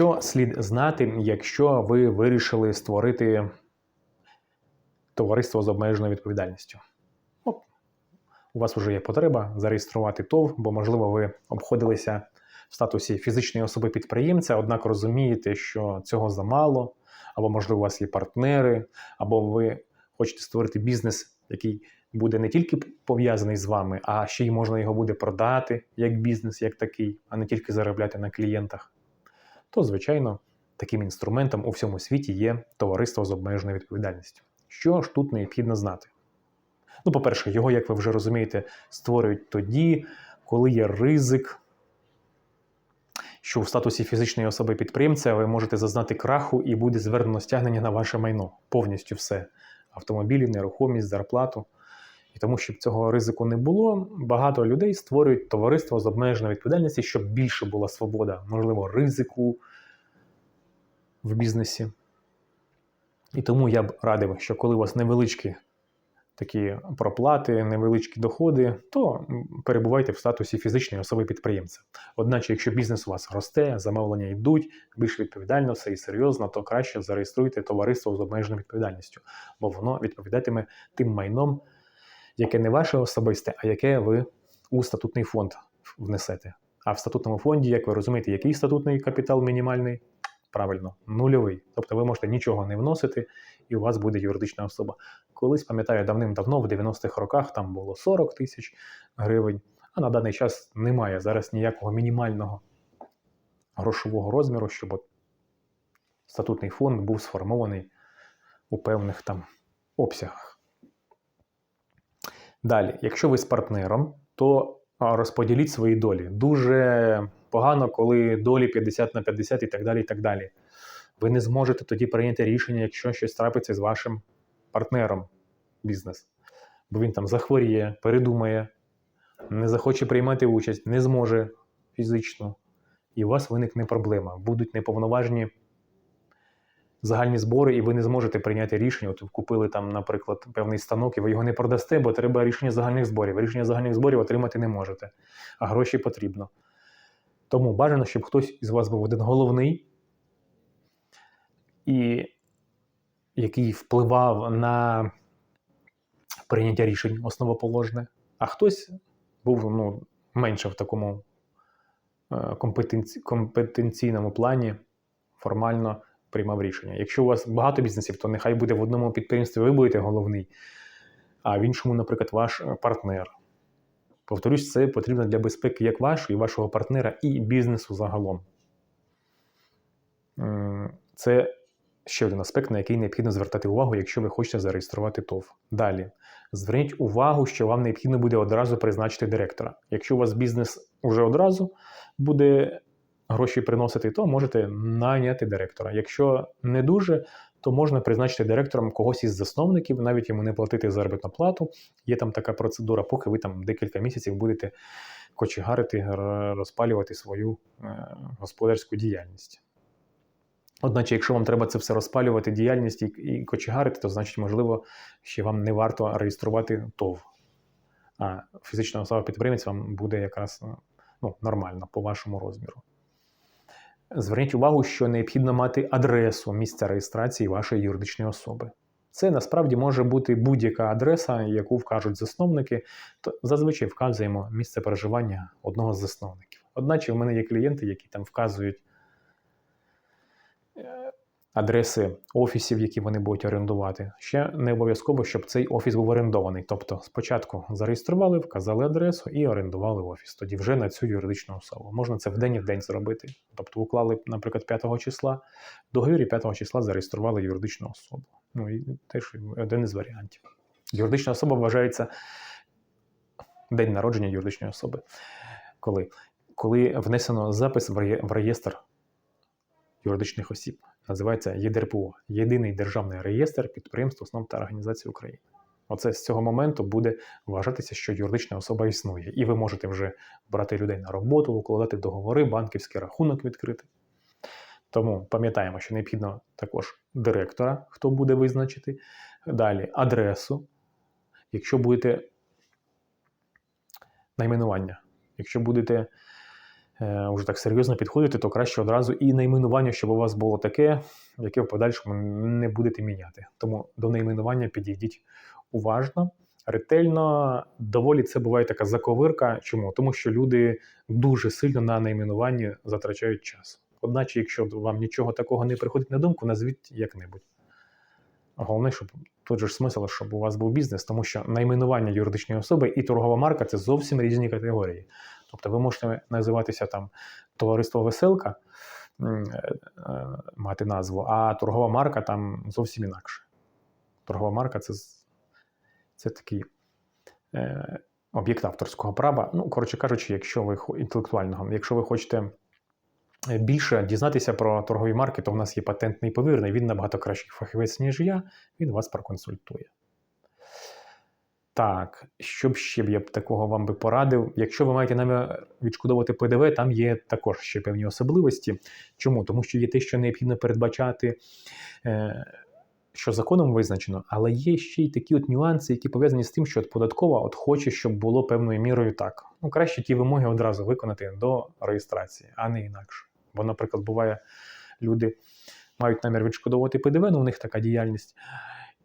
Що слід знати, якщо ви вирішили створити товариство з обмеженою відповідальністю? Ну, у вас вже є потреба зареєструвати ТОВ, бо, можливо, ви обходилися в статусі фізичної особи підприємця, однак розумієте, що цього замало, або, можливо, у вас є партнери, або ви хочете створити бізнес, який буде не тільки пов'язаний з вами, а ще й можна його буде продати як бізнес, як такий, а не тільки заробляти на клієнтах. То, звичайно, таким інструментом у всьому світі є товариство з обмеженою відповідальністю. Що ж тут необхідно знати? Ну, по-перше, його, як ви вже розумієте, створюють тоді, коли є ризик, що в статусі фізичної особи підприємця ви можете зазнати краху і буде звернено стягнення на ваше майно. Повністю все: автомобілі, нерухомість, зарплату. І тому, щоб цього ризику не було, багато людей створюють товариство з обмеженою відповідальністю, щоб більше була свобода, можливо, ризику в бізнесі. І тому я б радив, що коли у вас невеличкі такі проплати, невеличкі доходи, то перебувайте в статусі фізичної особи підприємця. Одначе, якщо бізнес у вас росте, замовлення йдуть, більш відповідально все і серйозно, то краще зареєструйте товариство з обмеженою відповідальністю, бо воно відповідатиме тим майном, яке не ваше особисте, а яке ви у статутний фонд внесете. А в статутному фонді, як ви розумієте, який статутний капітал мінімальний? Правильно, нульовий. Тобто ви можете нічого не вносити, і у вас буде юридична особа. Колись, пам'ятаю, давним-давно, в 90-х роках там було 40 тисяч гривень, а на даний час немає зараз ніякого мінімального грошового розміру, щоб от статутний фонд був сформований у певних там обсягах. Далі, якщо ви з партнером, то розподіліть свої долі. Дуже погано, коли долі 50 на 50 і так далі. і так далі. Ви не зможете тоді прийняти рішення, якщо щось трапиться з вашим партнером бізнес. Бо він там захворіє, передумає, не захоче приймати участь, не зможе фізично. І у вас виникне проблема. Будуть неповноважні загальні збори, і ви не зможете прийняти рішення. От купили там, наприклад, певний станок, і ви його не продасте, бо треба рішення загальних зборів. Рішення загальних зборів отримати не можете, а гроші потрібно. Тому бажано, щоб хтось із вас був один головний, і який впливав на прийняття рішень основоположне, а хтось був ну, менше в такому е, компетенці... компетенційному плані, формально приймав рішення. Якщо у вас багато бізнесів, то нехай буде в одному підприємстві ви будете головний, а в іншому, наприклад, ваш партнер. Повторюсь, це потрібно для безпеки як вашої, вашого партнера, і бізнесу загалом. Це ще один аспект, на який необхідно звертати увагу, якщо ви хочете зареєструвати ТОВ. Далі, зверніть увагу, що вам необхідно буде одразу призначити директора. Якщо у вас бізнес вже одразу буде гроші приносити, то можете найняти директора. Якщо не дуже, то можна призначити директором когось із засновників, навіть йому не платити заробітну плату. Є там така процедура, поки ви там декілька місяців будете кочегарити, розпалювати свою е, господарську діяльність. Одначе, якщо вам треба це все розпалювати, діяльність і, кочегарити, то значить, можливо, ще вам не варто реєструвати ТОВ. А фізична особа підприємець вам буде якраз ну, нормально по вашому розміру. Зверніть увагу, що необхідно мати адресу місця реєстрації вашої юридичної особи. Це насправді може бути будь-яка адреса, яку вкажуть засновники, то зазвичай вказуємо місце проживання одного з засновників. Одначе в мене є клієнти, які там вказують адреси офісів, які вони будуть орендувати. Ще не обов'язково, щоб цей офіс був орендований. Тобто спочатку зареєстрували, вказали адресу і орендували офіс. Тоді вже на цю юридичну особу. Можна це в день і в день зробити. Тобто уклали, наприклад, 5 числа, договір і 5 числа зареєстрували юридичну особу. Ну і теж один із варіантів. Юридична особа вважається день народження юридичної особи. Коли? Коли внесено запис в реєстр юридичних осіб називається ЄДРПО Єдиний державний реєстр підприємств, основ та організацій України. Оце з цього моменту буде вважатися, що юридична особа існує, і ви можете вже брати людей на роботу, укладати договори, банківський рахунок відкрити. Тому пам'ятаємо, що необхідно також директора, хто буде визначити. Далі адресу. Якщо будете найменування, якщо будете е, уже так серйозно підходите, то краще одразу і найменування, щоб у вас було таке, яке в подальшому не будете міняти. Тому до найменування підійдіть уважно, ретельно. Доволі це буває така заковирка. Чому? Тому що люди дуже сильно на найменуванні затрачають час. Одначе, якщо вам нічого такого не приходить на думку, назвіть як-небудь. Головне, щоб тут же ж смисл, щоб у вас був бізнес, тому що найменування юридичної особи і торгова марка це зовсім різні категорії. Тобто ви можете називатися там товариство Веселка, е, е, мати назву, а торгова марка там зовсім інакше. Торгова марка це, це такий е, об'єкт авторського права. Ну, коротше кажучи, якщо ви інтелектуального, якщо ви хочете е, більше дізнатися про торгові марки, то в нас є патентний повірний, він набагато кращий фахівець, ніж я, він вас проконсультує. Так, що б ще б я б такого вам би порадив? Якщо ви маєте намір відшкодовувати ПДВ, там є також ще певні особливості. Чому? Тому що є те, що необхідно передбачати, е, що законом визначено, але є ще й такі от нюанси, які пов'язані з тим, що от податкова от хоче, щоб було певною мірою так. Ну, краще ті вимоги одразу виконати до реєстрації, а не інакше. Бо, наприклад, буває, люди мають намір відшкодовувати ПДВ, ну у них така діяльність,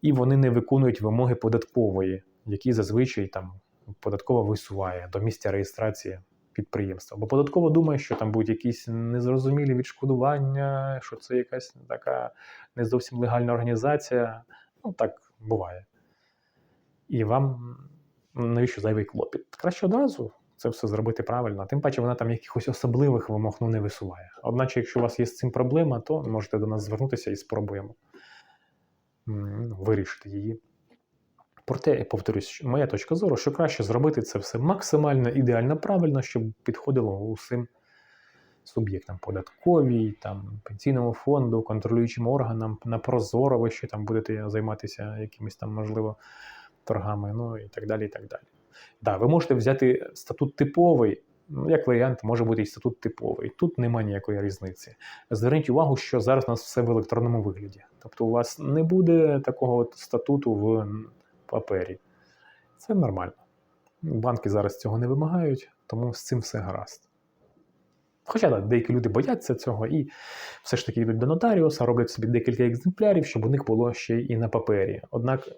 і вони не виконують вимоги податкової, які зазвичай там податкова висуває до місця реєстрації підприємства. Бо податкова думає, що там будуть якісь незрозумілі відшкодування, що це якась така не зовсім легальна організація. Ну так буває. І вам навіщо зайвий клопіт? Краще одразу це все зробити правильно. Тим паче вона там якихось особливих вимог ну, не висуває. Одначе, якщо у вас є з цим проблема, то можете до нас звернутися і спробуємо вирішити її. Проте, я повторюсь, моя точка зору, що краще зробити це все максимально ідеально правильно, щоб підходило усім суб'єктам податковій, там, пенсійному фонду, контролюючим органам, на прозоро ви ще там будете займатися якимись там, можливо, торгами, ну і так далі. і так далі. Да, ви можете взяти статут типовий, ну, як варіант, може бути і статут типовий. Тут немає ніякої різниці. Зверніть увагу, що зараз у нас все в електронному вигляді. Тобто у вас не буде такого от статуту в папері. Це нормально. Банки зараз цього не вимагають, тому з цим все гаразд. Хоча так, деякі люди бояться цього і все ж таки йдуть до нотаріуса, роблять собі декілька екземплярів, щоб у них було ще і на папері. Однак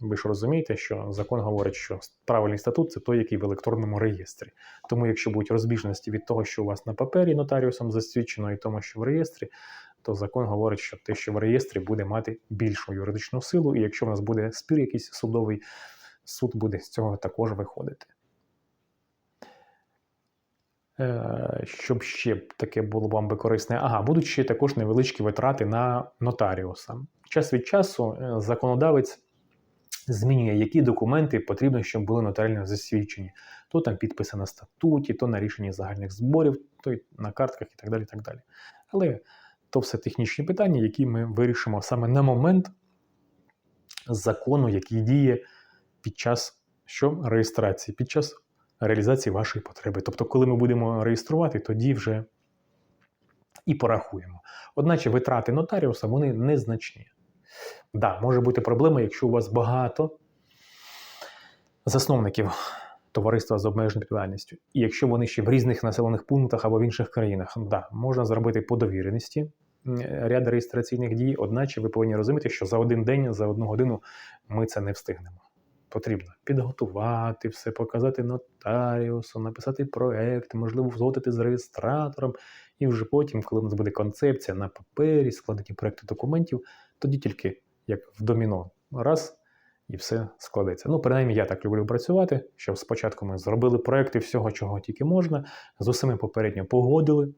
ви ж розумієте, що закон говорить, що правильний статут це той, який в електронному реєстрі. Тому, якщо будуть розбіжності від того, що у вас на папері нотаріусом засвідчено, і тому, що в реєстрі, то закон говорить, що те, що в реєстрі, буде мати більшу юридичну силу, і якщо в нас буде спір якийсь судовий, суд буде з цього також виходити. Е, Щоб ще таке було вам би корисне, ага, будуть ще також невеличкі витрати на нотаріуса. Час від часу е, законодавець змінює, які документи потрібно, щоб були нотаріально засвідчені. То там підписи на статуті, то на рішенні загальних зборів, то на картках і так далі. І так далі. Але то все технічні питання, які ми вирішимо саме на момент закону, який діє під час що? реєстрації, під час реалізації вашої потреби. Тобто, коли ми будемо реєструвати, тоді вже і порахуємо. Одначе витрати нотаріуса вони незначні. Так, да, може бути проблема, якщо у вас багато засновників товариства з обмеженою відповідальністю, і якщо вони ще в різних населених пунктах або в інших країнах, да, можна зробити по довіреності ряд реєстраційних дій, одначе ви повинні розуміти, що за один день, за одну годину ми це не встигнемо. Потрібно підготувати все, показати нотаріусу, написати проект, можливо, узгодити з реєстратором, і вже потім, коли у нас буде концепція на папері, складені проекти документів, тоді тільки як в доміно. Раз і все складеться. Ну, принаймні, я так люблю працювати, щоб спочатку ми зробили проекти всього, чого тільки можна, з усіми попередньо погодили,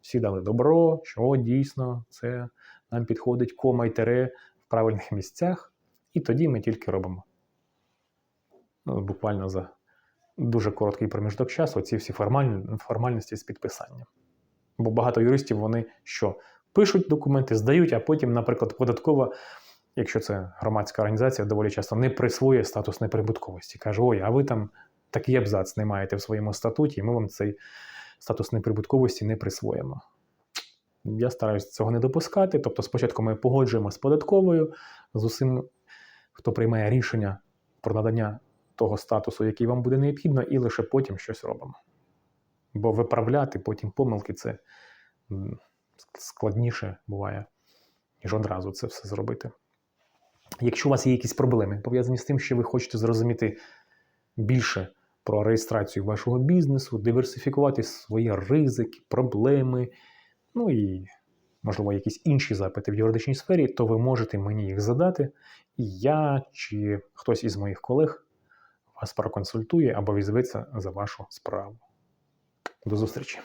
всі дали добро, що дійсно це нам підходить кома й тере в правильних місцях, і тоді ми тільки робимо. Ну, буквально за дуже короткий проміжок часу ці всі формаль... формальності з підписанням. Бо багато юристів вони що? Пишуть документи, здають, а потім, наприклад, податкова, якщо це громадська організація, доволі часто не присвоює статус неприбутковості. Каже, ой, а ви там такий абзац не маєте в своєму статуті, і ми вам цей статус неприбутковості не присвоїмо. Я стараюся цього не допускати. Тобто, спочатку ми погоджуємо з податковою, з усім, хто приймає рішення про надання того статусу, який вам буде необхідно, і лише потім щось робимо. Бо виправляти потім помилки це складніше буває, ніж одразу це все зробити. Якщо у вас є якісь проблеми, пов'язані з тим, що ви хочете зрозуміти більше про реєстрацію вашого бізнесу, диверсифікувати свої ризики, проблеми, ну і, можливо, якісь інші запити в юридичній сфері, то ви можете мені їх задати, і я чи хтось із моїх колег вас проконсультує або візьметься за вашу справу. До зустрічі!